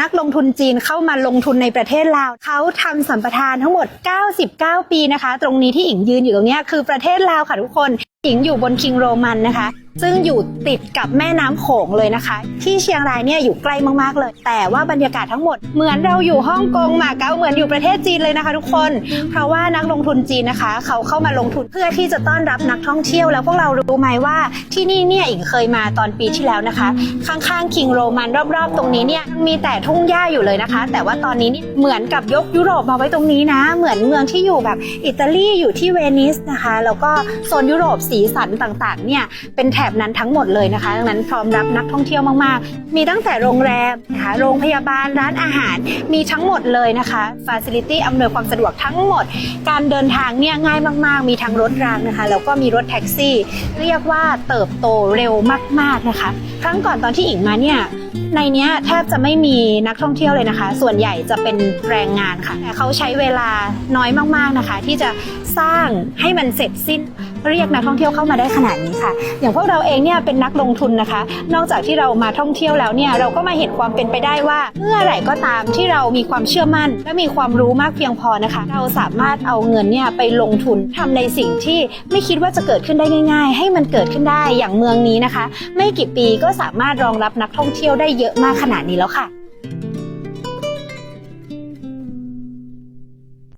นักลงทุนจีนเข้ามาลงทุนในประเทศลาวเขาทำสัมปทานทั้งหมด 99 ปีนะคะ ตรงนี้ที่อิงยืนอยู่ตรงเนี้ยคือประเทศลาวค่ะทุกคน อิงอยู่บนคิงโรมันนะคะ ซึ่งอยู่ติดกับแม่น้ำโขงเลยนะคะ ที่เชียงรายเนี่ยอยู่ใกล้มากๆเลย แต่ว่าบรรยากาศทั้งหมดเหมือนเราอยู่ฮ่องกงมาเก๊าเหมือนอยู่ประเทศจีนเลยนะคะ ทุกคน เพราะว่านักลงทุนจีนนะคะ เขาเข้ามาลงทุนเพื่อที่จะต้อนรับนักท่องเที่ยวแล้วพวกเรารู้ไหมว่าที่นี่เนี่ยอิงเคยมาตอนปีที่แล้วนะคะ ข้างๆคิงโรมันรอบๆ ตรงนี้เนี่ยมีแต่ทุ่งหญ้าอยู่เลยนะคะ แต่ว่าตอนนี้นี่เหมือนกับยกยุโรปมาไว้ตรงนี้นะ เหมือนเมืองที่อยู่แบบอิตาลีอยู่ที่เวนิสนะคะ แล้วก็โซนยุโรปสีสันต่างๆเนี่ยเป็นแถบนั้นทั้งหมดเลยนะคะ ดังนั้นพร้อมรับนักท่องเที่ยวมากๆ มีตั้งแต่โรงแรมนะคะโรงพยาบาลร้านอาหารมีทั้งหมดเลยนะคะฟ a ซิลิตี้อำนวยความสะดวกทั้งหมด การเดินทางเนี่ยง่ายมากๆ มีทั้งรถรางนะคะ แล้วก็มีรถแท็กซี่ เรียกว่าเติบโตเร็วมากๆนะคะ ครั้งก่อนตอนที่อิงมาเนี่ยในเนี้ยแทบจะไม่มีนักท่องเที่ยวเลยนะคะ ส่วนใหญ่จะเป็นแรงงานค่ะแต่เขาใช้เวลาน้อยมากๆนะคะ ที่จะสร้างให้มันเสร็จสิ้นเรียกนักท่องเที่ยวเข้ามาได้ขนาดนี้ค่ะ อย่างพวกเราเองเนี่ยเป็นนักลงทุนนะคะ นอกจากที่เรามาท่องเที่ยวแล้วเนี่ยเราก็มาเห็นความเป็นไปได้ว่าเมื่อไหร่ก็ตามที่เรามีความเชื่อมั่น และมีความรู้มากเพียงพอนะคะ เราสามารถเอาเงินเนี่ยไปลงทุนทำในสิ่งที่ไม่คิดว่าจะเกิดขึ้นได้ง่าย ๆ ให้มันเกิดขึ้นได้อย่างเมืองนี้นะคะ ไม่กี่ปีก็สามารถรองรับนักท่องเที่ยวได้เยอะมากขนาดนี้แล้วค่ะ